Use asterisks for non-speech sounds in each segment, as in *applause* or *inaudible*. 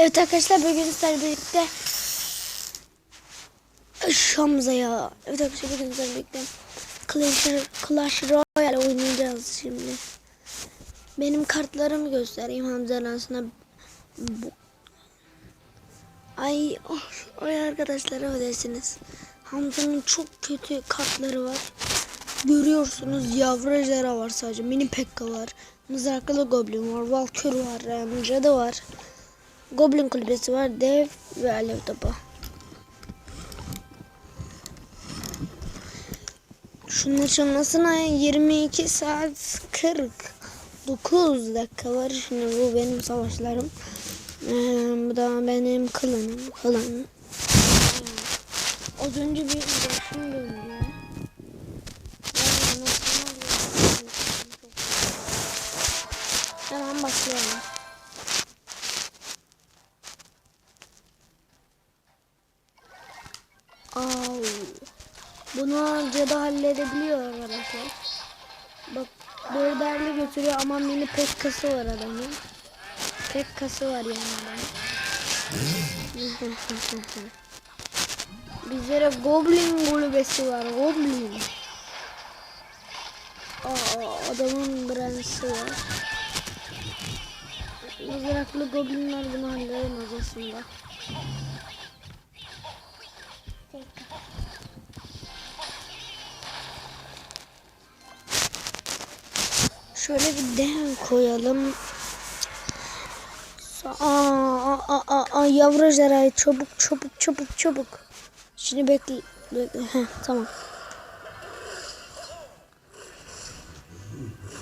Evet arkadaşlar bugün sizlerle birlikte Şamza ya. Evet arkadaşlar bugün sizlerle birlikte Clash, Clash Royale oynayacağız şimdi. Benim kartlarımı göstereyim Hamza'nın aslında bu. Ay, oh, ay arkadaşlar öylesiniz. Hamza'nın çok kötü kartları var. Görüyorsunuz yavru ejderha var sadece. Mini pekka var. Mızraklı goblin var. Valkür var. Cadı var. Goblin kulübesi var. Dev ve alev topu. Şunun açılmasına 22 saat 49 dakika var. Şimdi bu benim savaşlarım. Ee, bu da benim klanım. Klanım. Az önce bir resim gördüm. Hemen başlayalım. Bunu cadı halledebiliyor arkadaşlar. Bak berberli götürüyor ama mini pekkası var adamın. Pekkası var yani adamın. *laughs* Bizlere goblin kulübesi var. Goblin. Aa, adamın bransı var. Mızraklı goblinler bunu halledemez aslında. Şöyle bir dev koyalım. Aa, aa, aa, aa, yavru ejderhayı çabuk çabuk çabuk çabuk. Şimdi bekle. bekle. Heh, tamam.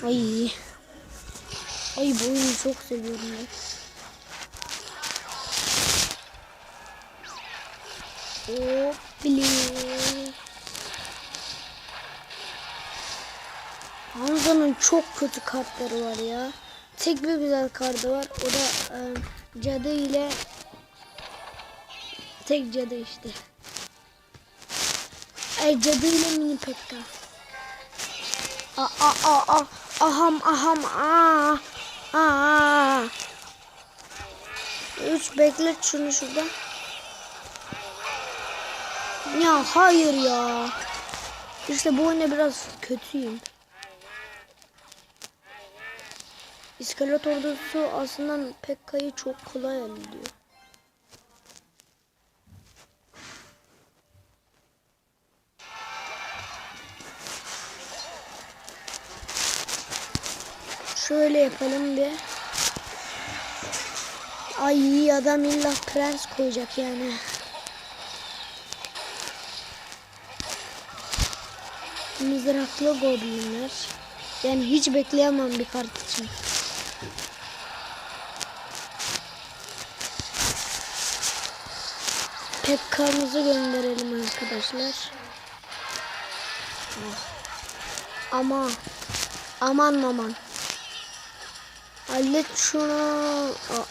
Ay. Ay bu oyunu çok seviyorum ben. Hop bili. Hamza'nın çok kötü kartları var ya. Tek bir güzel kartı var. O da e, cadı ile tek cadı işte. Ay cadı ile mini pekka. Aa aa aa aa. Aham aham aa. Aa. Üç beklet şunu şurada. Ya hayır ya. İşte bu oyunda biraz kötüyüm. İskelet ordusu aslında Pekka'yı çok kolay hallediyor. Şöyle yapalım bir. Ay adam illa prens koyacak yani. Mızraklı goblinler. Yani hiç bekleyemem bir kart için. Pekka'mızı gönderelim arkadaşlar. Ama aman aman. Hallet şunu. Aa.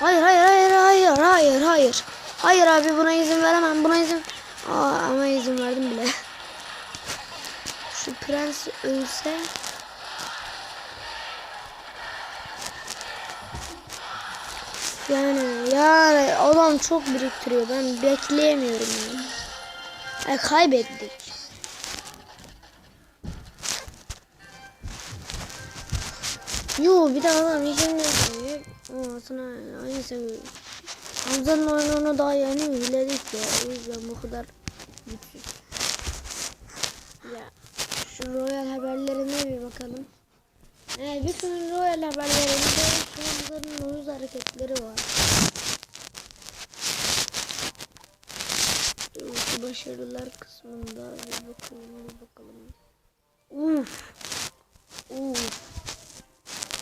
Hayır hayır hayır hayır hayır hayır. Hayır abi buna izin veremem. Buna izin Aa, ama izin verdim bile. *laughs* Şu prens ölse Yani yani adam çok biriktiriyor. Ben bekleyemiyorum yani. E, kaybettik. Yo bir de adam işini yapıyor. Sana aynı. Hamza'nın oyununu daha yeni üyeledik ya. O yüzden bu kadar güçsüz. Ya şu Royal haberlerine bir bakalım. Evet, bütün Royal haberlerinde Hamza'nın uyuz hareketleri var. Başarılar kısmında bir bakalım bir bakalım. Uf. Uf.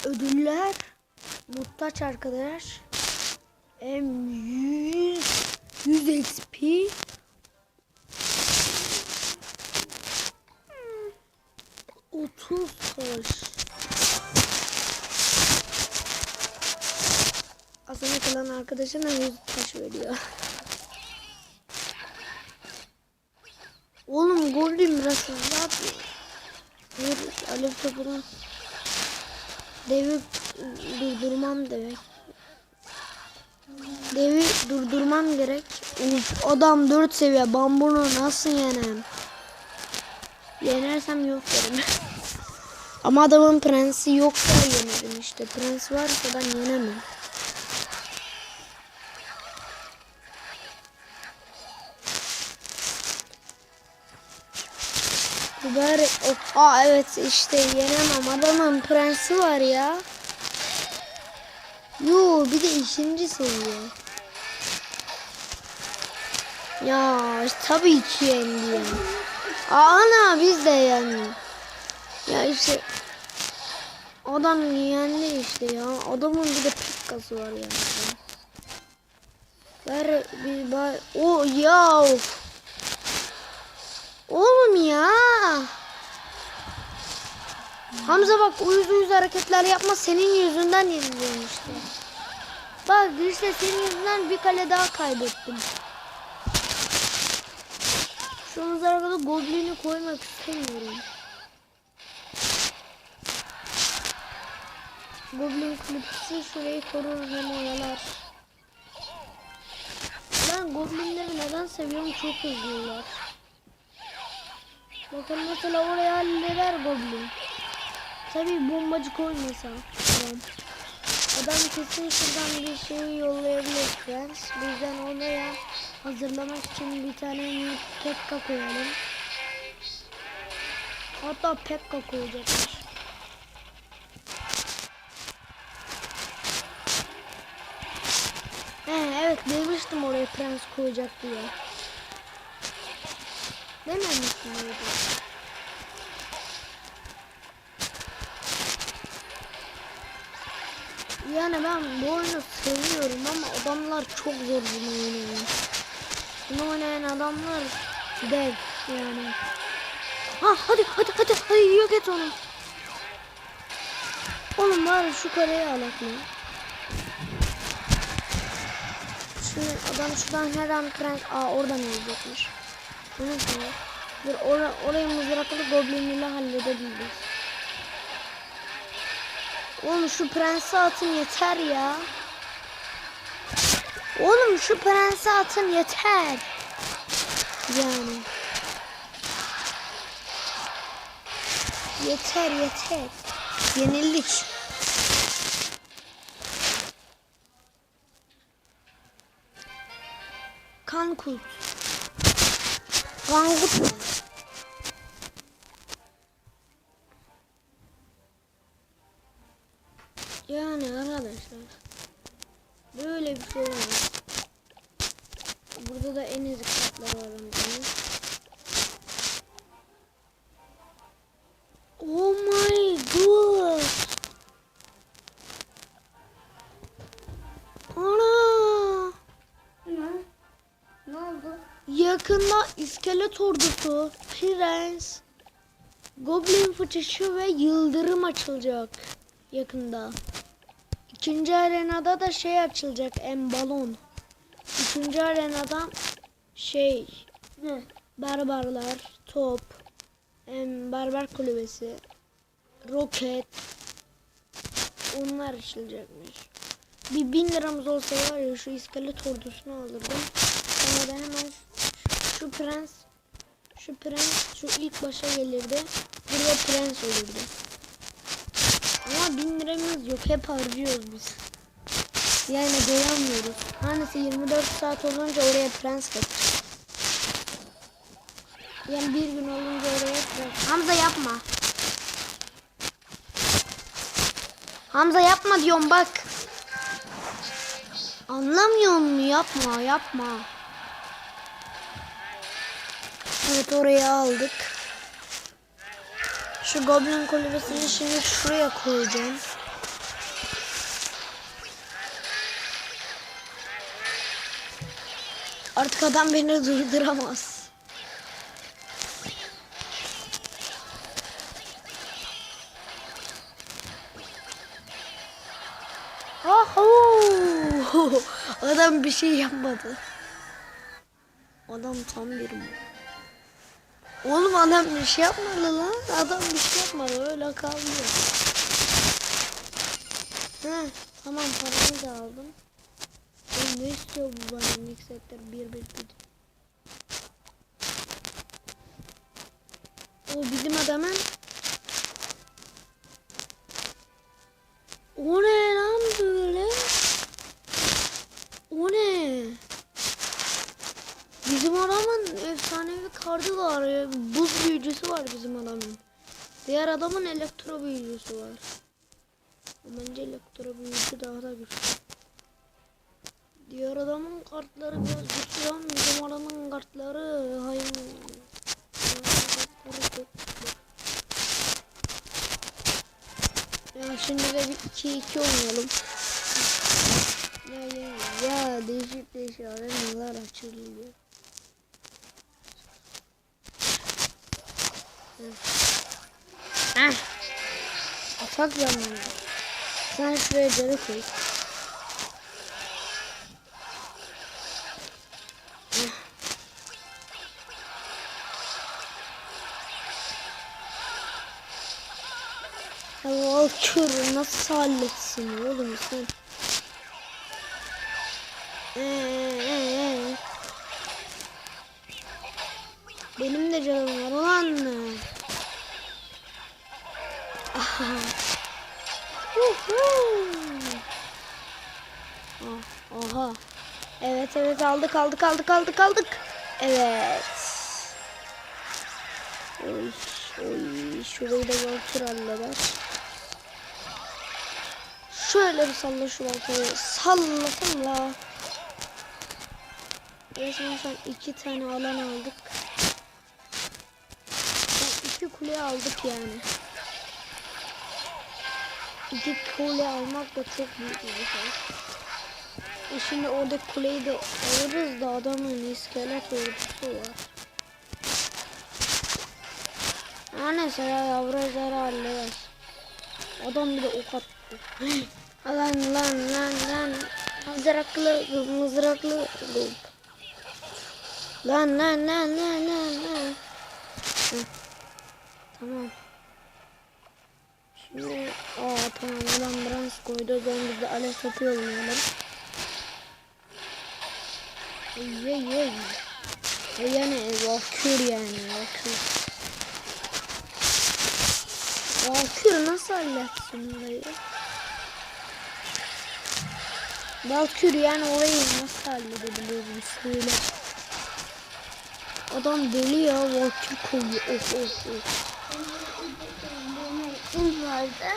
Ödüller muhtaç arkadaş. M100 100 XP Hmm. 30 taş. Aslında kalan arkadaşına 100 taş veriyor. Oğlum Goblin biraz hızlı atıyor. Hayır alev topunu Devi durdurmam demek. Devi durdurmam gerek. Uf, adam 4 seviye. Ben bunu nasıl yenem? Yenersem yok derim. *laughs* Ama adamın prensi yoksa yenerim işte. Prens varsa ben yenemem. Bari... Of, aa evet işte yenemem. Adamın prensi var ya. Yo bir de ikinci seviye. Ya tabii ki yendi. Ana biz de yani. Ya işte adam yendi işte ya. Adamın bir de pikkası var yani. Ver bir bay. O ya. of. Oğlum ya. Hamza bak uyuz uyuz hareketler yapma senin yüzünden yeniliyorum işte. Bak işte senin yüzünden bir kale daha kaybettim. Şu an arkada goblini koymak istemiyorum. Goblin kulüpçüsü şurayı korur hem oyalar. Ben goblinleri neden seviyorum çok hızlılar. Bakın mesela oraya halleder goblin. Tabii bombacı koymasa. Tamam. Adam kesin şuradan bir şey yollayabilir Friends. Bizden oraya hazırlamak için bir tane Pekka koyalım. Hatta Pekka koyacakmış. Evet demiştim oraya prens koyacak diye. Dememiştim öyle. Yani ben bu oyunu seviyorum ama adamlar çok zor bunu oynayan. Bunu oynayan adamlar dev yani. Ha hadi hadi hadi hadi yok et onu. Oğlum ya şu kareyi alak mı? Şu adam şuradan her an prens... Aa oradan ölecekmiş. Bu ne diyor? Dur or orayı mızraklı goblin ile halledebiliriz. Oğlum şu prensi atın yeter ya. Oğlum şu prensi atın yeter. Yani. Yeter yeter. Yenildik. Kan kurt. İskelet ordusu, prens, goblin fıçışı ve yıldırım açılacak yakında. İkinci arenada da şey açılacak en balon. Üçüncü arenada şey Ne? barbarlar, top, em, barbar kulübesi, roket onlar açılacakmış. Bir bin liramız olsa var ya şu iskelet ordusunu alırdım. Sonra da hemen şu prens şu prens şu ilk başa gelirdi. Burada prens olurdu. Ama bin liramız yok. Hep harcıyoruz biz. Yani doyamıyoruz. Hanesi 24 saat olunca oraya prens kaçacak. Yani bir gün olunca oraya prens. Hamza yapma. Hamza yapma diyorum bak. Anlamıyor mu? Yapma, yapma. Evet oraya aldık. Şu goblin kulübesini şimdi şuraya koyacağım. Artık adam beni durduramaz. *laughs* Adam bir şey yapmadı. Adam tam bir mi? Oğlum adam bir şey yapmadı lan. Adam bir şey yapmadı. Öyle kaldı. Heh, tamam paramı da aldım. Oğlum ne istiyor bu bana Sektör 1 1 1. O bizim adamın O ne lan böyle? O ne? Bizim adamın efsanevi kartı var ya. Buz büyücüsü var bizim adamın. Diğer adamın elektro büyücüsü var. Bence elektro büyücü daha da güçlü. Diğer adamın kartları biraz güçlü ama bizim adamın kartları hayır. Ya şimdi de bir 2-2 oynayalım. Ya ya ya değişik değişik arenalar açılıyor. Heh. Atak zamanı. Sen şuraya canı koy. Ya Valkür nasıl halletsin oğlum sen? Ee, ee, ee. Benim de canım var ulan. Aha. Evet evet aldık aldık aldık aldık aldık. Evet. Oy, oy, şurayı da Valkür halleder. Şöyle bir salla şu Valkür'ü. Salla salla. Resmen an iki tane alan aldık. Yani iki kule aldık yani. İki kule almak da çok büyük bir şey. E şimdi orada kuleyi de alırız da adamın iskelet ordusu var. Ha neyse ya yavru ejderi halleder. Adam bir de ok attı. *gasps* lan lan lan lan. Mızraklı mızraklı. Lan lan lan lan lan lan. Tamam. Şimdi aa tamam adam bronz koydu. O zaman biz de alev topu yollayalım. Ey ey. E yani Valkür yani Valkür. Valkür nasıl halletsin orayı? Valkür yani orayı nasıl halledebilir bir söyle. Adam deli ya Valkür koyuyor. Of of of. Benim vardı.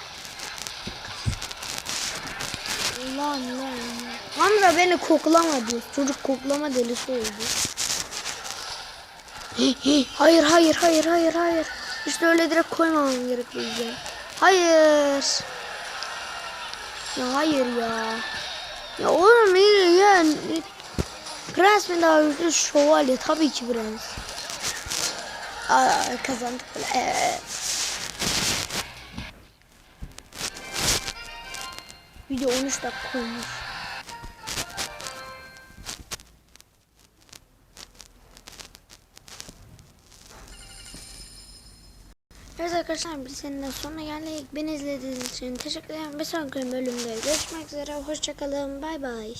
Lan lan. Hamza beni koklama diyor. Çocuk koklama delisi oldu. hayır hayır hayır hayır hayır. İşte öyle direkt koymamam gerekiyor. Hayır. Ya hayır ya. Ya oğlum iyi ya. Prens mi daha güçlü şövalye tabii ki prens. Aa, kazandık. Evet. Video 13 dakika olmuş. Evet arkadaşlar biz seninle sonuna geldik. Beni izlediğiniz için teşekkür ederim. Bir sonraki bölümde görüşmek üzere. Hoşçakalın. Bay bay.